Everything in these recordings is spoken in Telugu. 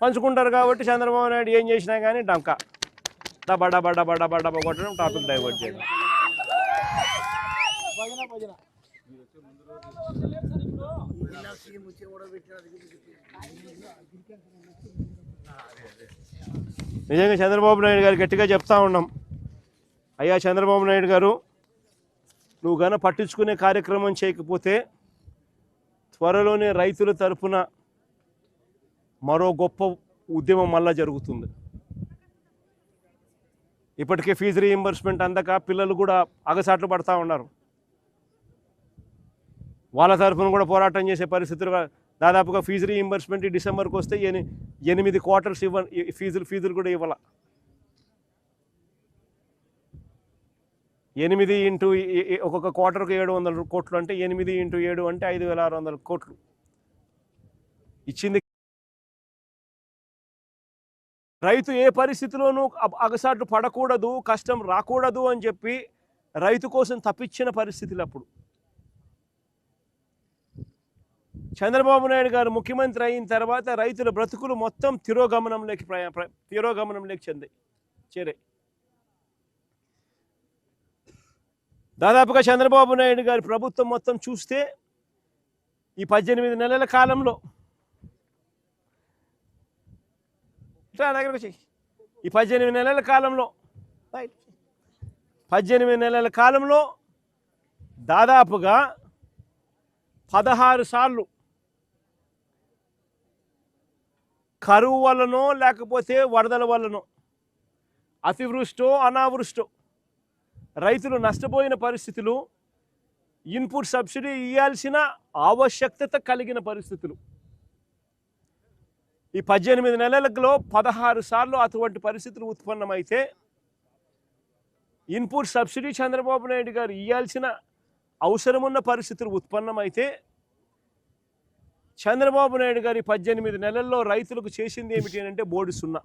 పంచుకుంటారు కాబట్టి చంద్రబాబు నాయుడు ఏం చేసినా కానీ డంకా. డబ్బా డబ్బా డబ్బా డబ్బా డబ్బా కొట్టడం టాపిక్ డైవర్ట్ చేయడం. నిజంగా చంద్రబాబు నాయుడు గారు గట్టిగా చెప్తా ఉన్నాం. అయ్యా చంద్రబాబు నాయుడు గారు నువ్వు గన పట్టించుకునే కార్యక్రమం చేయకపోతే త్వరలోనే రైతుల తరపున మరో గొప్ప ఉద్యమం మళ్ళా జరుగుతుంది. ఇప్పటికే ఫీజు రీఎంబర్స్మెంట్ అందక పిల్లలు కూడా అగసాట్లు పడతా ఉన్నారు. వాళ్ళ తరఫున కూడా పోరాటం చేసే పరిస్థితులు దాదాపుగా ఫీజు రీఎంబర్స్మెంట్ డిసెంబర్కి వస్తే ఎని ఎనిమిది క్వార్టర్స్ ఇవ్వ ఫీజులు ఫీజులు కూడా ఇవ్వాల. ఎనిమిది ఇంటూ ఒక్కొక్క క్వార్టర్కు ఏడు వందల కోట్లు అంటే ఎనిమిది ఇంటూ ఏడు అంటే ఐదు వేల ఆరు వందల కోట్లు. ఇచ్చింది రైతు ఏ పరిస్థితిలోనూ అగసాట్లు పడకూడదు కష్టం రాకూడదు అని చెప్పి రైతు కోసం తప్పించిన పరిస్థితులు అప్పుడు. చంద్రబాబు నాయుడు గారు ముఖ్యమంత్రి అయిన తర్వాత రైతుల బ్రతుకులు మొత్తం తిరోగమనంలోకి ప్రయా తిరోగమనంలోకి చెందాయి చేరాయి. దాదాపుగా చంద్రబాబు నాయుడు గారి ప్రభుత్వం మొత్తం చూస్తే ఈ పద్దెనిమిది నెలల కాలంలో నా దగ్గరకు వచ్చి ఈ పద్దెనిమిది నెలల కాలంలో పద్దెనిమిది నెలల కాలంలో దాదాపుగా పదహారు సార్లు కరువు వల్లనో లేకపోతే వరదల వల్లనో అతివృష్టో అనావృష్టో రైతులు నష్టపోయిన పరిస్థితులు ఇన్పుట్ సబ్సిడీ ఇవ్వాల్సిన ఆవశ్యకత కలిగిన పరిస్థితులు. ఈ పద్దెనిమిది నెలలలో పదహారు సార్లు అటువంటి పరిస్థితులు ఉత్పన్నమైతే ఇన్పుట్ సబ్సిడీ చంద్రబాబు నాయుడు గారు ఇవ్వాల్సిన అవసరమున్న పరిస్థితులు ఉత్పన్నమైతే చంద్రబాబు నాయుడు గారి పద్దెనిమిది నెలల్లో రైతులకు చేసింది ఏమిటి అంటే బోర్డు సున్నా.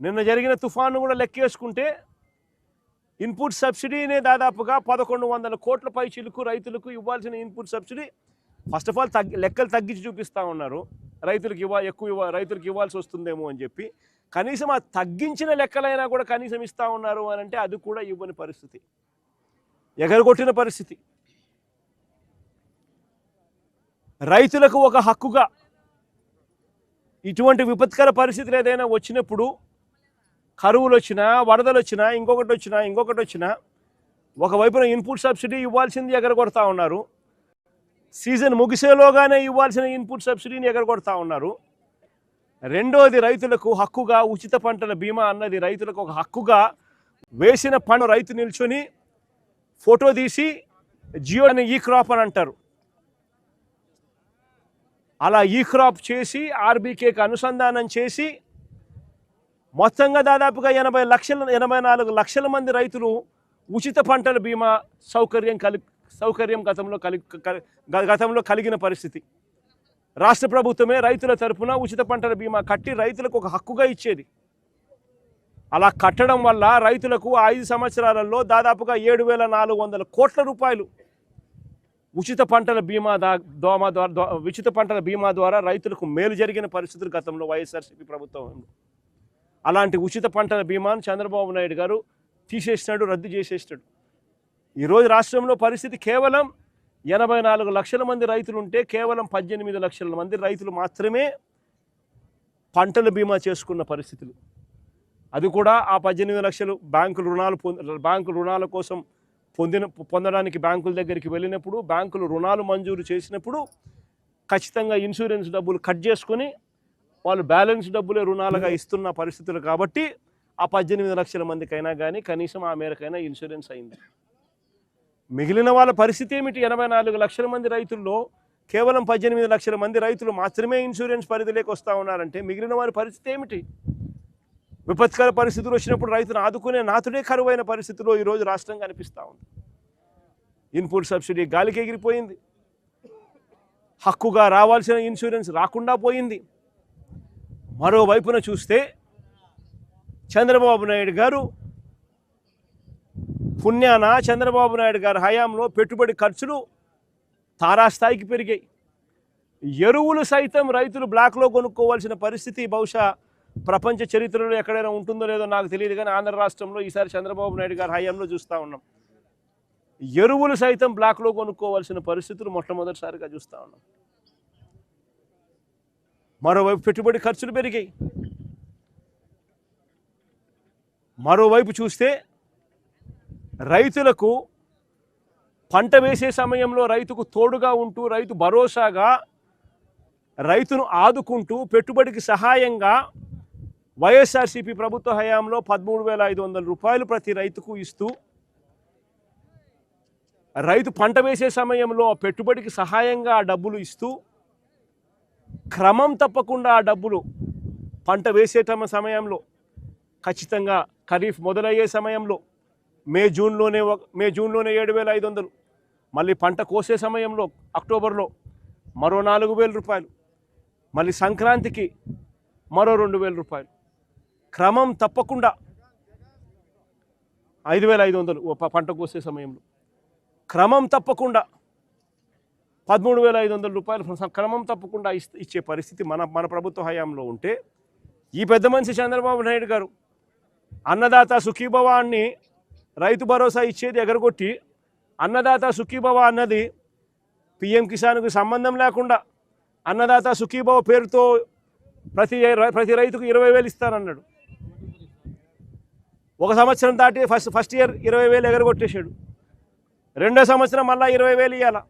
నిన్న జరిగిన తుఫాను కూడా లెక్కేసుకుంటే ఇన్పుట్ సబ్సిడీనే దాదాపుగా పదకొండు వందల కోట్ల పై చిలుకు రైతులకు ఇవ్వాల్సిన input subsidy first of all తగ్గి లెక్కలు తగ్గించి చూపిస్తూ ఉన్నారు. రైతులకు ఇవ్వ ఎక్కువ ఇవ్వ రైతులకు ఇవ్వాల్సి వస్తుందేమో అని చెప్పి. కనీసం ఆ తగ్గించిన లెక్కలైనా కూడా కనీసం ఇస్తూ ఉన్నారు అని అంటే అది కూడా ఇవ్వని పరిస్థితి. ఎగరగొట్టిన పరిస్థితి. రైతులకు ఒక హక్కుగా ఇటువంటి విపత్కర పరిస్థితులు ఏదైనా వచ్చినప్పుడు కరువులు వచ్చినా వరదలు వచ్చినా ఇంకొకటి వచ్చినా ఇంకొకటి వచ్చినా ఒకవైపున ఇన్పుట్ సబ్సిడీ ఇవ్వాల్సింది ఎగరగొడతా ఉన్నారు. సీజన్ ముగిసేలోగానే ఇవ్వాల్సిన ఇన్పుట్ సబ్సిడీని ఎగరగొడతా ఉన్నారు. రెండోది రైతులకు హక్కుగా ఉచిత పంటల బీమా అన్నది రైతులకు ఒక హక్కుగా వేసిన పంట రైతు నిల్చొని ఫోటో తీసి జియో అని ఈ క్రాప్ అని అంటారు. అలా ఈ క్రాప్ చేసి ఆర్బీకేకి అనుసంధానం చేసి మొత్తంగా దాదాపుగా ఎనభై లక్షల ఎనభై నాలుగు లక్షల మంది రైతులు ఉచిత పంటల బీమా సౌకర్యం కలి సౌకర్యం గతంలో కలిగి గ- గతంలో కలిగిన పరిస్థితి. రాష్ట్ర ప్రభుత్వమే రైతుల తరపున ఉచిత పంటల బీమా కట్టి రైతులకు ఒక హక్కుగా ఇచ్చేది. అలా కట్టడం వల్ల రైతులకు ఐదు సంవత్సరాలలో దాదాపుగా ఏడు వేల నాలుగు వందల కోట్ల రూపాయలు ఉచిత పంటల బీమా దా దోమ ద్వారా ఉచిత పంటల బీమా ద్వారా రైతులకు మేలు జరిగిన పరిస్థితులు గతంలో వైఎస్ఆర్సీపీ ప్రభుత్వం. అలాంటి ఉచిత పంటల బీమాను చంద్రబాబు నాయుడు గారు తీసేసినాడు రద్దు చేసేసినాడు. ఈరోజు రాష్ట్రంలో పరిస్థితి కేవలం ఎనభై నాలుగు లక్షల మంది రైతులు ఉంటే కేవలం పద్దెనిమిది లక్షల మంది రైతులు మాత్రమే పంటల బీమా చేసుకున్న పరిస్థితులు. అది కూడా ఆ పద్దెనిమిది లక్షలు బ్యాంకులు రుణాలు బ్యాంకు రుణాల కోసం పొందిన పొందడానికి బ్యాంకుల దగ్గరికి వెళ్ళినప్పుడు బ్యాంకులు రుణాలు మంజూరు చేసినప్పుడు ఖచ్చితంగా ఇన్సూరెన్స్ డబ్బులు కట్ చేసుకొని వాళ్ళు బ్యాలెన్స్ డబ్బులే రుణాలుగా ఇస్తున్న పరిస్థితులు కాబట్టి ఆ పద్దెనిమిది లక్షల మందికైనా కానీ కనీసం ఆ మేరకైనా ఇన్సూరెన్స్ అయింది. మిగిలిన వాళ్ళ పరిస్థితి ఏమిటి? ఎనభై నాలుగు లక్షల మంది రైతుల్లో కేవలం పద్దెనిమిది లక్షల మంది రైతులు మాత్రమే ఇన్సూరెన్స్ పరిధిలోకి వస్తూ ఉన్నారంటే మిగిలిన వారి పరిస్థితి ఏమిటి? విపత్కర పరిస్థితులు వచ్చినప్పుడు రైతును ఆదుకునే నాతుడే కరువైన పరిస్థితిలో ఈరోజు రాష్ట్రం కనిపిస్తూ ఉంది. ఇన్పుట్ సబ్సిడీ గాలికి ఎగిరిపోయింది. హక్కుగా రావాల్సిన ఇన్సూరెన్స్ రాకుండా పోయింది. మరోవైపున చూస్తే చంద్రబాబు నాయుడు గారు పుణ్యాన? చంద్రబాబు నాయుడు గారి హయాంలో పెట్టుబడి ఖర్చులు తారాస్థాయికి పెరిగాయి. ఎరువులు సైతం రైతులు బ్లాక్లో కొనుక్కోవాల్సిన పరిస్థితి బహుశా ప్రపంచ చరిత్రలో ఎక్కడైనా ఉంటుందో లేదో నాకు తెలియదు కానీ ఆంధ్ర రాష్ట్రంలో ఈసారి చంద్రబాబు నాయుడు గారి హయాంలో చూస్తూ ఉన్నాం. ఎరువులు సైతం బ్లాక్లో కొనుక్కోవాల్సిన పరిస్థితులు మొట్టమొదటిసారిగా చూస్తూ ఉన్నాం. మరోవైపు పెట్టుబడి ఖర్చులు పెరిగాయి. మరోవైపు చూస్తే రైతులకు పంట వేసే సమయంలో రైతుకు తోడుగా ఉంటూ రైతు భరోసాగా రైతును ఆదుకుంటూ పెట్టుబడికి సహాయంగా వైఎస్ఆర్సీపీ ప్రభుత్వ హయాంలో పదమూడు వేల ఐదు వందల రూపాయలు ప్రతి రైతుకు ఇస్తూ రైతు పంట వేసే సమయంలో ఆ పెట్టుబడికి సహాయంగా ఆ డబ్బులు ఇస్తూ క్రమం తప్పకుండా ఆ డబ్బులు పంట వేసేట సమయంలో ఖచ్చితంగా ఖరీఫ్ మొదలయ్యే సమయంలో మే జూన్లోనే ఒక- మే జూన్లోనే ఏడు వేల ఐదు వందలు మళ్ళీ పంట కోసే సమయంలో అక్టోబర్లో మరో నాలుగు వేల రూపాయలు. మళ్ళీ సంక్రాంతికి మరో రెండు వేల రూపాయలు. క్రమం తప్పకుండా ఐదు వేల ఐదు వందలు పంట కోసే సమయంలో. క్రమం తప్పకుండా పదమూడు వేల ఐదు వందల రూపాయలు క్రమం తప్పకుండా ఇచ్చే పరిస్థితి మన మన ప్రభుత్వ హయాంలో ఉంటే ఈ పెద్ద మనిషి చంద్రబాబు నాయుడు గారు అన్నదాత సుఖీభవాన్ని రైతు భరోసా ఇచ్చేది ఎగరగొట్టి అన్నదాత సుఖీభవ అన్నది పిఎం కిసాన్కు సంబంధం లేకుండా అన్నదాత సుఖీభవ పేరుతో ప్రతి రై- ప్రతి రైతుకు ఇరవై వేలు ఇస్తానన్నాడు. ఒక సంవత్సరం దాటి ఫస్ట్ ఫస్ట్ ఇయర్ ఇరవై వేలు ఎగరగొట్టేశాడు. రెండో సంవత్సరం మళ్ళీ ఇరవై వేలు ఇవ్వాల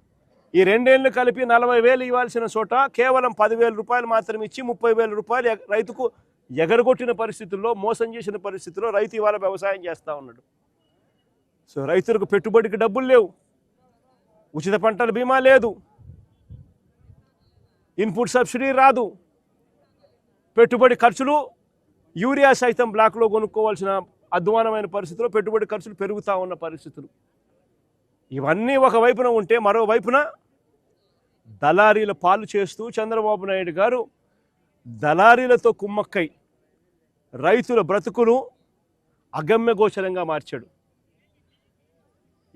ఈ రెండేళ్ళు కలిపి నలభై వేలు ఇవ్వాల్సిన చోట కేవలం పదివేల రూపాయలు మాత్రం ఇచ్చి ముప్పై వేల రూపాయలు ఎగ- రైతుకు ఎగరగొట్టిన పరిస్థితుల్లో మోసం చేసిన పరిస్థితుల్లో రైతు ఇవాళ వ్యవసాయం చేస్తూ ఉన్నాడు. సో రైతులకు పెట్టుబడికి డబ్బులు లేవు. ఉచిత పంటల బీమా లేదు. ఇన్పుట్ సబ్సిడీ రాదు. పెట్టుబడి ఖర్చులు యూరియా సైతం బ్లాక్లో కొనుక్కోవాల్సిన అధ్వానమైన పరిస్థితుల్లో పెట్టుబడి ఖర్చులు పెరుగుతూ ఉన్న పరిస్థితులు. ఇవన్నీ ఒకవైపున ఉంటే మరోవైపున దళారీల పాలు చేస్తూ చంద్రబాబు నాయుడు గారు దళారీలతో కుమ్మక్కై రైతుల బ్రతుకును అగమ్యగోచరంగా మార్చాడు.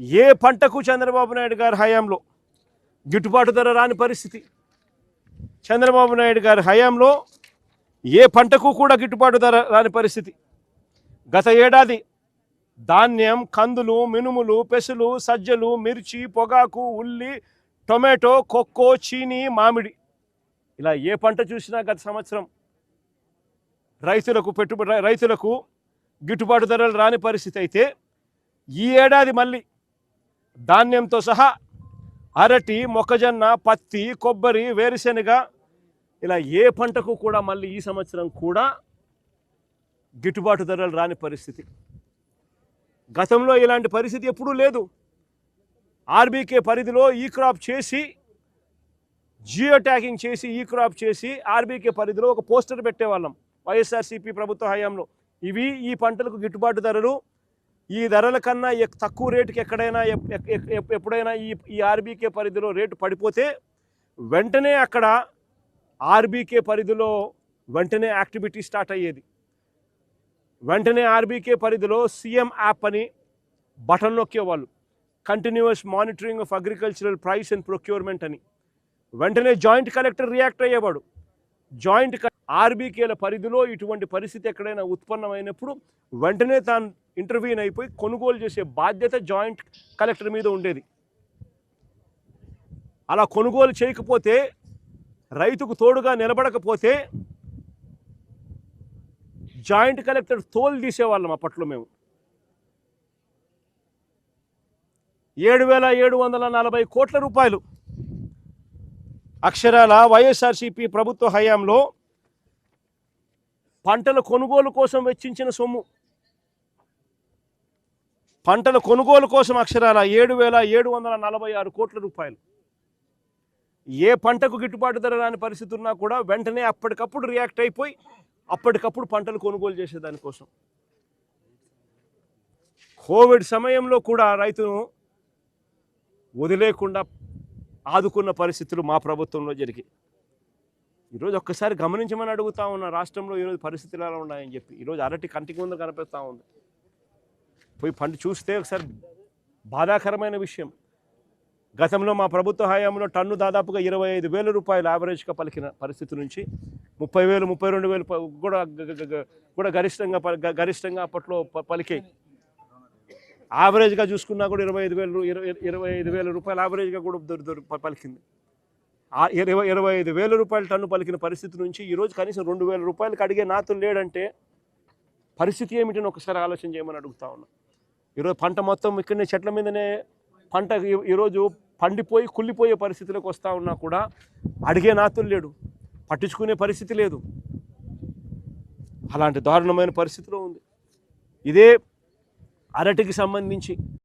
ఏ పంటకు చంద్రబాబు నాయుడు గారి హయాంలో గిట్టుబాటు ధర రాని పరిస్థితి? చంద్రబాబు నాయుడు గారి హయాంలో ఏ పంటకు కూడా గిట్టుబాటు ధర రాని పరిస్థితి? గత ఏడాది ధాన్యం కందులు మినుములు పెసలు సజ్జలు మిర్చి పొగాకు ఉల్లి టొమాటో కొక్కో చీని మామిడి. ఇలా ఏ పంట చూసినా గత సంవత్సరం రైతులకు పెట్టుబడి రైతులకు గిట్టుబాటు ధరలు రాని పరిస్థితి అయితే ఈ ఏడాది మళ్ళీ ధాన్యంతో సహా అరటి మొక్కజొన్న పత్తి కొబ్బరి వేరుశెనగ ఇలా ఏ పంటకు కూడా మళ్ళీ ఈ సంవత్సరం కూడా గిట్టుబాటు ధరలు రాని పరిస్థితి. గతంలో ఇలాంటి పరిస్థితి ఎప్పుడూ లేదు. ఆర్బీకే పరిధిలో ఈ క్రాప్ చేసి జియో ట్యాగింగ్ చేసి ఈ క్రాప్ చేసి ఆర్బీకే పరిధిలో ఒక పోస్టర్ పెట్టేవాళ్ళం. వైఎస్ఆర్సీపీ ప్రభుత్వ హయాంలో. ఇవి ఈ పంటలకు గిట్టుబాటు ధరలు ఈ ధరల కన్నా తక్కువ రేటుకి ఎక్కడైనా ఎప్పుడైనా ఈ ఈ ఆర్బీకే పరిధిలో రేటు పడిపోతే వెంటనే అక్కడ ఆర్బీకే పరిధిలో వెంటనే యాక్టివిటీ స్టార్ట్ అయ్యేది. వెంటనే ఆర్బీకే పరిధిలో సీఎం యాప్ అని button నొక్కేవాళ్ళు. Continuous monitoring of agricultural price and procurement అని. వెంటనే జాయింట్ కలెక్టర్ రియాక్ట్ అయ్యేవాడు. జాయింట్ ఆర్బీకేల పరిధిలో ఇటువంటి పరిస్థితి ఎక్కడైనా ఉత్పన్నమైనప్పుడు వెంటనే తాను ఇంటర్వ్యూన్ అయిపోయి కొనుగోలు చేసే బాధ్యత జాయింట్ కలెక్టర్ మీద ఉండేది. అలా కొనుగోలు చేయకపోతే రైతుకు తోడుగా నిలబడకపోతే జాయింట్ కలెక్టర్ తోలు తీసేవాళ్ళం అప్పట్లో మేము. ఏడు వేల ఏడు వందల నలభై కోట్ల రూపాయలు అక్షరాల వైఎస్ఆర్సీపీ ప్రభుత్వ హయాంలో పంటల కొనుగోలు కోసం వెచ్చించిన సొమ్ము. పంటల కొనుగోలు కోసం అక్షరాల ఏడు వేల ఏడు వందల నలభై ఆరు కోట్ల రూపాయలు. ఏ పంటకు గిట్టుబాటు ధర రాని పరిస్థితి ఉన్నా కూడా వెంటనే అప్పటికప్పుడు రియాక్ట్ అయిపోయి అప్పటికప్పుడు పంటలు కొనుగోలు చేసేదానికోసం కోవిడ్ సమయంలో కూడా రైతును వదిలేకుండా ఆదుకున్న పరిస్థితులు మా ప్రభుత్వంలో జరిగాయి. ఈరోజు ఒక్కసారి గమనించమని అడుగుతా ఉన్న రాష్ట్రంలో ఈరోజు పరిస్థితులు ఎలా ఉన్నాయని చెప్పి. ఈరోజు అరటి కంటికి ముందు కనిపిస్తూ ఉంది. పోయి పండు చూస్తే ఒకసారి బాధాకరమైన విషయం. గతంలో మా ప్రభుత్వ హయాంలో టన్ను దాదాపుగా ఇరవై ఐదు వేల రూపాయలు యావరేజ్గా పలికిన పరిస్థితి నుంచి ముప్పై వేలు ముప్పై రెండు వేలు కూడా కూడా గరిష్టంగా ప- గరిష్టంగా అప్పట్లో పలికాయి. యావరేజ్గా చూసుకున్నా కూడా ఇరవై ఐదు వేలు ఇరవై ఇరవై ఐదు వేల రూపాయలు యావరేజ్గా కూడా దొరి దొరి పలికింది. ఇరవై ఇరవై ఐదు వేల రూపాయల టన్ను పలికిన పరిస్థితి నుంచి ఈరోజు కనీసం రెండు వేల రూపాయలకి అడిగే నాతులు లేడంటే పరిస్థితి ఏమిటని ఒకసారి ఆలోచన చేయమని అడుగుతా ఉన్నా. ఈరోజు పంట మొత్తం ఇక్కడనే చెట్ల మీదనే పంట ఈరోజు పండిపోయి కుళ్ళిపోయే పరిస్థితిలోకి వస్తూ ఉన్నా కూడా అడిగే నాతులు లేడు. పట్టించుకునే పరిస్థితి లేదు. అలాంటి దారుణమైన పరిస్థితిలో ఉంది. ఇదే అరటికి సంబంధించి